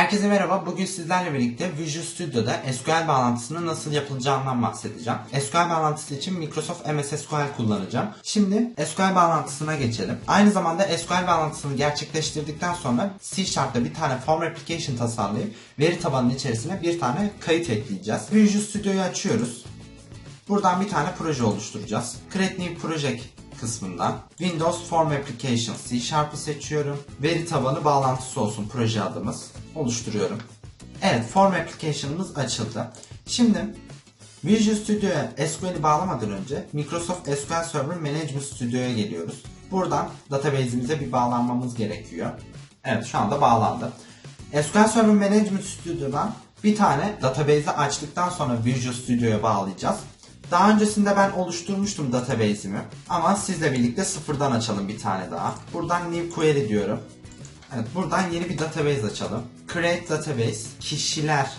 Herkese merhaba. Bugün sizlerle birlikte Visual Studio'da SQL bağlantısının nasıl yapılacağından bahsedeceğim. SQL bağlantısı için Microsoft MS SQL kullanacağım. Şimdi SQL bağlantısına geçelim. Aynı zamanda SQL bağlantısını gerçekleştirdikten sonra C Sharp'ta bir tane form application tasarlayıp veri tabanının içerisine bir tane kayıt ekleyeceğiz. Visual Studio'yu açıyoruz. Buradan bir tane proje oluşturacağız. Create New Project kısmından Windows Form Application C Sharp'ı seçiyorum. Veri tabanı bağlantısı olsun proje adımız. Oluşturuyorum. Evet Form Application'ımız açıldı. Şimdi Visual Studio'ya SQL'i bağlamadan önce Microsoft SQL Server Management Studio'ya geliyoruz. Buradan database'imize bir bağlanmamız gerekiyor. Evet şu anda bağlandı. SQL Server Management Studio'dan bir tane database'i açtıktan sonra Visual Studio'ya bağlayacağız. Daha öncesinde ben oluşturmuştum database'imi. Ama sizle birlikte sıfırdan açalım bir tane daha. Buradan New Query diyorum. Evet buradan yeni bir database açalım. Create Database kişiler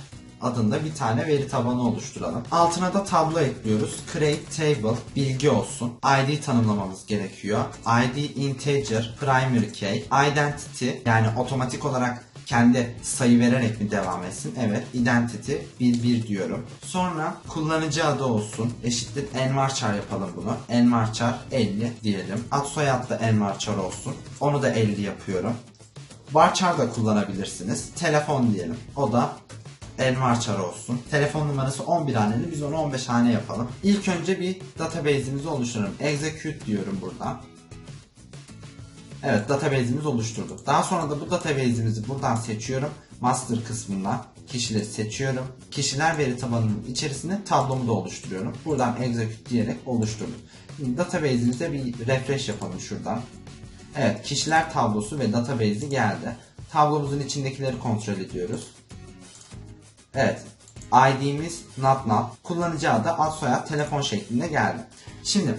adında bir tane veri tabanı oluşturalım. Altına da tablo ekliyoruz. Create Table bilgi olsun. ID tanımlamamız gerekiyor. ID integer primary key. Identity yani otomatik olarak kendi sayı vererek mi devam etsin? Evet. Identity 11 diyorum. Sonra kullanıcı adı olsun. Eşittir envarchar yapalım bunu. Envarchar 50 diyelim. Ad soyad da envarchar olsun. Onu da 50 yapıyorum. Varchar da kullanabilirsiniz. Telefon diyelim. O da envarchar olsun. Telefon numarası 11 haneli. Biz onu 15 hane yapalım. İlk önce bir database'imizi oluşturalım. Execute diyorum buradan. Evet database'imizi oluşturduk. Daha sonra da bu database'imizi buradan seçiyorum. Master kısmından kişileri seçiyorum. Kişiler veri tabanının içerisine tablomu da oluşturuyorum. Buradan execute diyerek oluşturdum. Şimdi database'imize bir refresh yapalım şuradan. Evet kişiler tablosu ve database'i geldi. Tablomuzun içindekileri kontrol ediyoruz. Evet ID'miz not not. Kullanıcı adı ad soyad telefon şeklinde geldi. Şimdi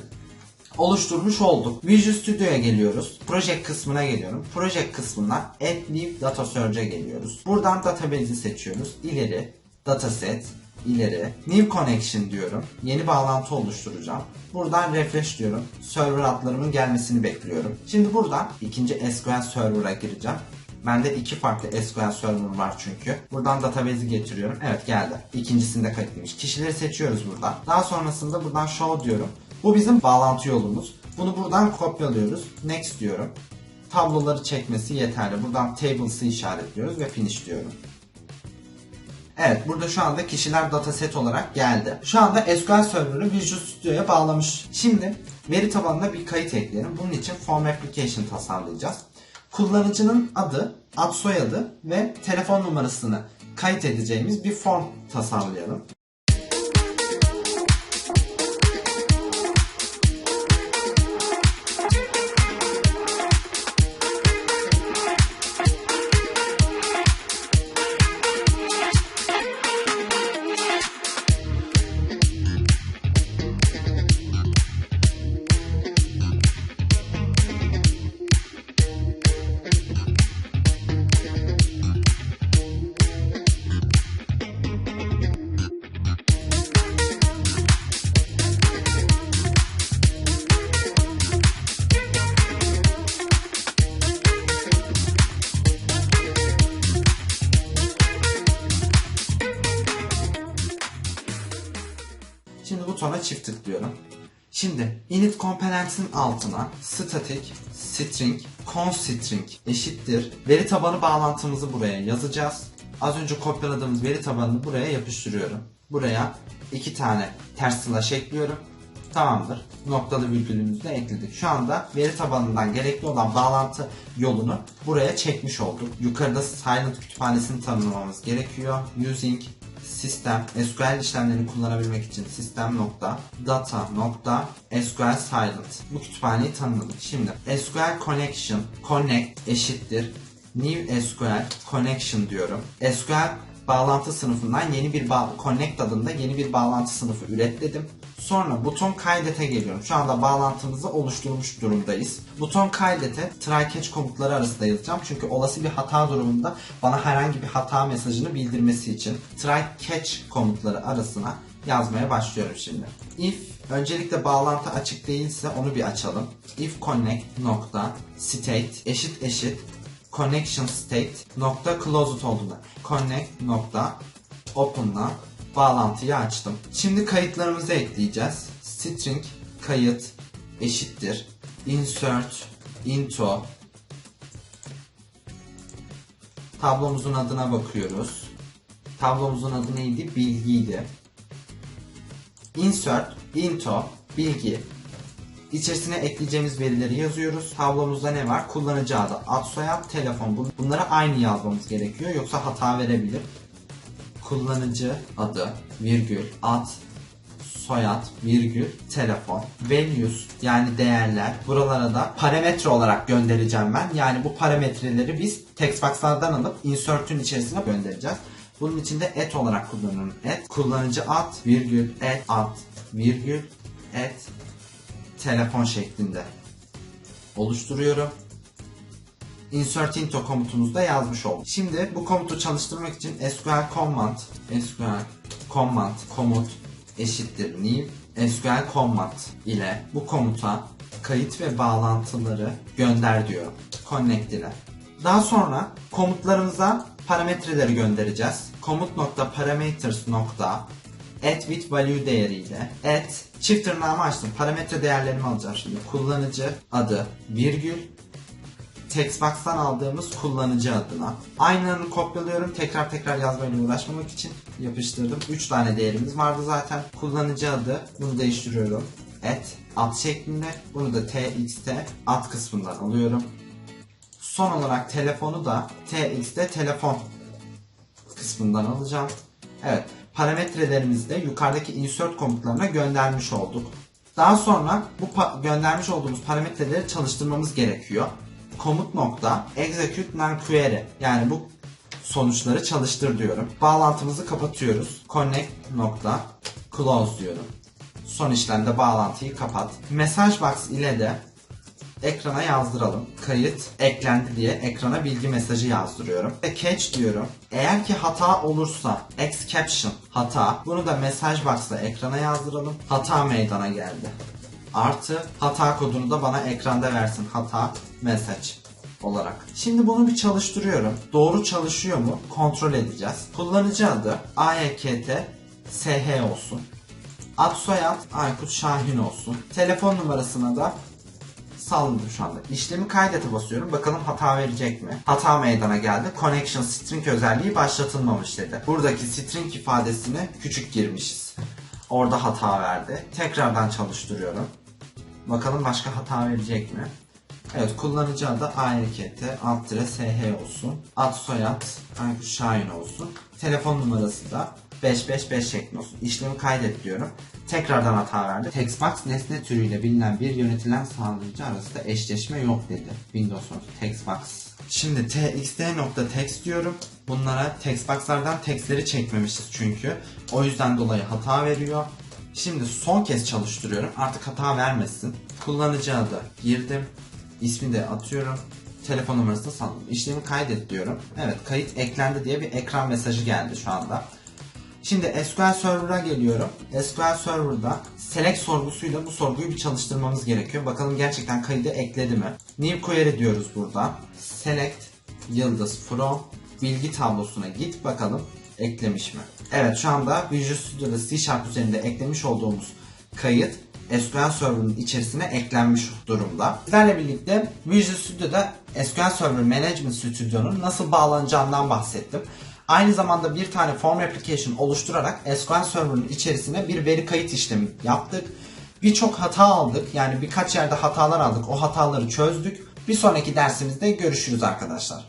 oluşturmuş olduk. Visual Studio'ya geliyoruz. Project kısmına geliyorum. Project kısmından Add New Data Search'e geliyoruz. Buradan database'i seçiyoruz. İleri, dataset, ileri, New Connection diyorum. Yeni bağlantı oluşturacağım. Buradan refresh diyorum. Server adlarımın gelmesini bekliyorum. Şimdi buradan ikinci SQL Server'a gireceğim. Bende iki farklı SQL Server var çünkü. Buradan database'i getiriyorum. Evet geldi. İkincisinde kayıtlıymış. Kişileri seçiyoruz buradan. Daha sonrasında buradan show diyorum. Bu bizim bağlantı yolumuz. Bunu buradan kopyalıyoruz. Next diyorum. Tabloları çekmesi yeterli. Buradan tables'ı işaretliyoruz ve finish diyorum. Evet burada şu anda kişiler dataset olarak geldi. Şu anda SQL Server'ı Visual Studio'ya bağlamış. Şimdi veri tabanına bir kayıt ekleyelim. Bunun için Form Application tasarlayacağız. Kullanıcının adı, ad soyadı ve telefon numarasını kayıt edeceğimiz bir form tasarlayalım. Butona çift tıklıyorum. Şimdi init components'in altına static string constring eşittir. Veri tabanı bağlantımızı buraya yazacağız. Az önce kopyaladığımız veri tabanını buraya yapıştırıyorum. Buraya iki tane ters slash ekliyorum. Tamamdır. Noktalı virgülümüzü de ekledik. Şu anda veri tabanından gerekli olan bağlantı yolunu buraya çekmiş olduk. Yukarıda silent kütüphanesini tanımlamamız gerekiyor. Using sistem SQL işlemlerini kullanabilmek için sistem nokta data nokta SQL silent bu kütüphaneyi tanımladık. Şimdi SQL connection connect eşittir new SQL connection diyorum. SQL bağlantı sınıfından yeni bir connect adında yeni bir bağlantı sınıfı üretledim. Sonra buton kaydete geliyorum. Şu anda bağlantımızı oluşturmuş durumdayız. Buton kaydete try catch komutları arasında yazacağım. Çünkü olası bir hata durumunda bana herhangi bir hata mesajını bildirmesi için try catch komutları arasına yazmaya başlıyorum şimdi. If öncelikle bağlantı açık değilse onu bir açalım. If connect nokta state eşit eşit connection state nokta closed olduğunda connect nokta open'la bağlantıyı açtım. Şimdi kayıtlarımızı ekleyeceğiz. String kayıt eşittir insert into tablomuzun adına bakıyoruz. Tablomuzun adı neydi? Bilgiydi. Insert into bilgi İçerisine ekleyeceğimiz verileri yazıyoruz. Tablomuzda ne var? Kullanıcı adı, ad soyad, telefon. Bun- Bunları aynı yazmamız gerekiyor yoksa hata verebilir. Kullanıcı adı, virgül, ad, soyad, virgül, telefon. Values yani değerler. Buralara da parametre olarak göndereceğim ben. Yani bu parametreleri biz textbox'lardan alıp insert'ün içerisine göndereceğiz. Bunun için de et olarak kullanıyorum. Et, kullanıcı ad, virgül, et, ad, virgül, et, telefon şeklinde oluşturuyorum. Insert into komutumuzda yazmış olduk. Şimdi bu komutu çalıştırmak için SQL command SQL command komut eşittir new SQL command ile bu komuta kayıt ve bağlantıları gönder diyor. Connect ile. Daha sonra komutlarımıza parametreleri göndereceğiz. Komut nokta parameters nokta add with value değeriyle add çift tırnağımı açtım. Parametre değerlerimi alacağım şimdi. Kullanıcı adı virgül Textbox'tan aldığımız kullanıcı adına. Aynını kopyalıyorum. Tekrar tekrar yazmayla uğraşmamak için yapıştırdım. 3 tane değerimiz vardı zaten. Kullanıcı adı. Bunu değiştiriyorum. Et ad şeklinde. Bunu da txt ad kısmından alıyorum. Son olarak telefonu da tx'te telefon kısmından alacağım. Evet, parametrelerimizi de yukarıdaki insert komutlarına göndermiş olduk. Daha sonra bu göndermiş olduğumuz parametreleri çalıştırmamız gerekiyor. Komut nokta execute non query yani bu sonuçları çalıştır diyorum. Bağlantımızı kapatıyoruz. Connect nokta close diyorum. Son işlemde bağlantıyı kapat. Message box ile de ekrana yazdıralım. Kayıt eklendi diye ekrana bilgi mesajı yazdırıyorum. Ve catch diyorum. Eğer ki hata olursa exception hata bunu da message box'la ekrana yazdıralım. Hata meydana geldi. Artı hata kodunu da bana ekranda versin. Hata message olarak. Şimdi bunu bir çalıştırıyorum. Doğru çalışıyor mu? Kontrol edeceğiz. Kullanıcı adı AYKT SH olsun. Ad soyad Aykut Şahin olsun. Telefon numarasına da salladım şu anda. İşlemi kaydete basıyorum. Bakalım hata verecek mi? Hata meydana geldi. Connection string özelliği başlatılmamış dedi. Buradaki string ifadesini küçük girmişiz. Orada hata verdi. Tekrardan çalıştırıyorum. Bakalım başka hata verecek mi? Evet kullanıcı adı AYKT alt tire SH olsun. Ad soyad Aykut Şahin olsun. Telefon numarası da 555 şeklinde olsun. İşlemi kaydet diyorum. Tekrardan hata verdi. Textbox nesne türüyle bilinen bir yönetilen sağlayıcı arasında eşleşme yok dedi. Windows Textbox. Şimdi txt.text diyorum. Bunlara textbox'lardan textleri çekmemişiz çünkü. O yüzden dolayı hata veriyor. Şimdi son kez çalıştırıyorum. Artık hata vermesin. Kullanıcı adı girdim. İsmi de atıyorum. Telefon numarasını sandım. İşlemi kaydet diyorum. Evet kayıt eklendi diye bir ekran mesajı geldi şu anda. Şimdi SQL Server'a geliyorum. SQL Server'da select sorgusuyla bu sorguyu bir çalıştırmamız gerekiyor. Bakalım gerçekten kaydı ekledi mi? New query diyoruz burada. Select yıldız from bilgi tablosuna git bakalım eklemiş mi? Evet şu anda Visual Studio'da C Sharp üzerinde eklemiş olduğumuz kayıt SQL Server'ın içerisine eklenmiş durumda. Sizlerle birlikte Visual Studio'da SQL Server Management Studio'nun nasıl bağlanacağından bahsettim. Aynı zamanda bir tane form application oluşturarak SQL Server'ın içerisine bir veri kayıt işlemi yaptık. Birçok hata aldık. Yani birkaç yerde hatalar aldık. O hataları çözdük. Bir sonraki dersimizde görüşürüz arkadaşlar.